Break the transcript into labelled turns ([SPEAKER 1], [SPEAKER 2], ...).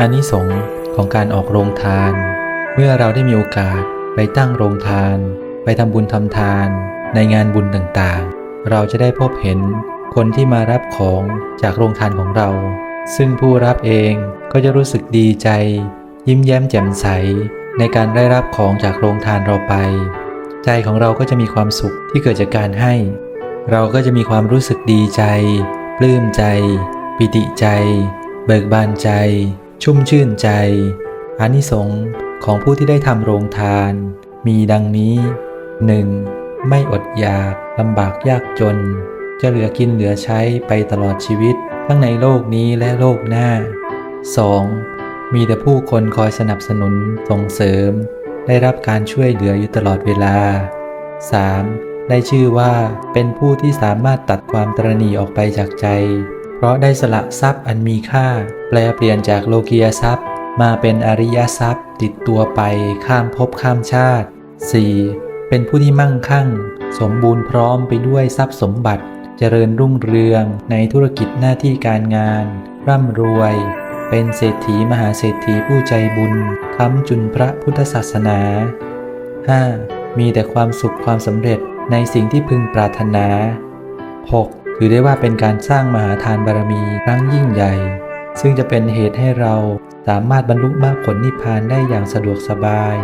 [SPEAKER 1] อานิสงส์ของการออกโรงทาน เมื่อเราได้มีโอกาสไปตั้งโรงทาน ไปทำบุญทำทาน ในงานบุญต่างๆ เราจะได้พบเห็นคนที่มารับของจากโรงทานของเรา ซึ่งผู้รับเองก็จะรู้สึกดีใจ ยิ้มแย้มแจ่มใส ในการได้รับของจากโรงทานเราไป ใจของเราก็จะมีความสุขที่เกิดจากการให้ เราก็จะมีความรู้สึกดีใจ ปลื้มใจ ปิติใจ เบิกบานใจ ชุ่มชื่นใจ อานิสงส์ของผู้ที่ได้ทำโรงทาน มีดังนี้ 1. ไม่อดอยากลำบากยากจน จะเหลือกินเหลือใช้ไปตลอดชีวิต ทั้งในโลกนี้และโลกหน้า 2. มีแต่ผู้คนคอยสนับสนุนส่งเสริม ได้รับการช่วยเหลืออยู่ตลอดเวลา 3. ได้ชื่อว่าเป็นผู้ที่สามารถตัดความตรณีออกไปจากใจ เพราะได้สละทรัพย์อันมีค่า แปลเปลี่ยนจากโลกียทรัพย์ มาเป็นอริยทรัพย์ ติดตัวไปข้ามภพข้ามชาติ 4. เป็นผู้ที่มั่งคั่ง สมบูรณ์พร้อมไปด้วยทรัพย์สมบัติ เจริญรุ่งเรืองในธุรกิจหน้าที่การงาน ร่ำรวย เป็นเศรษฐีมหาเศรษฐีผู้ใจบุญค้ำจุนพระพุทธศาสนา 5. มีแต่ความสุขความสำเร็จในสิ่งที่พึงปรารถนา 6. ถือได้ว่าเป็นการสร้างมหาทานบารมีครั้งยิ่งใหญ่ ซึ่งจะเป็นเหตุให้เราสามารถบรรลุมรรคผลนิพพานได้อย่างสะดวกสบาย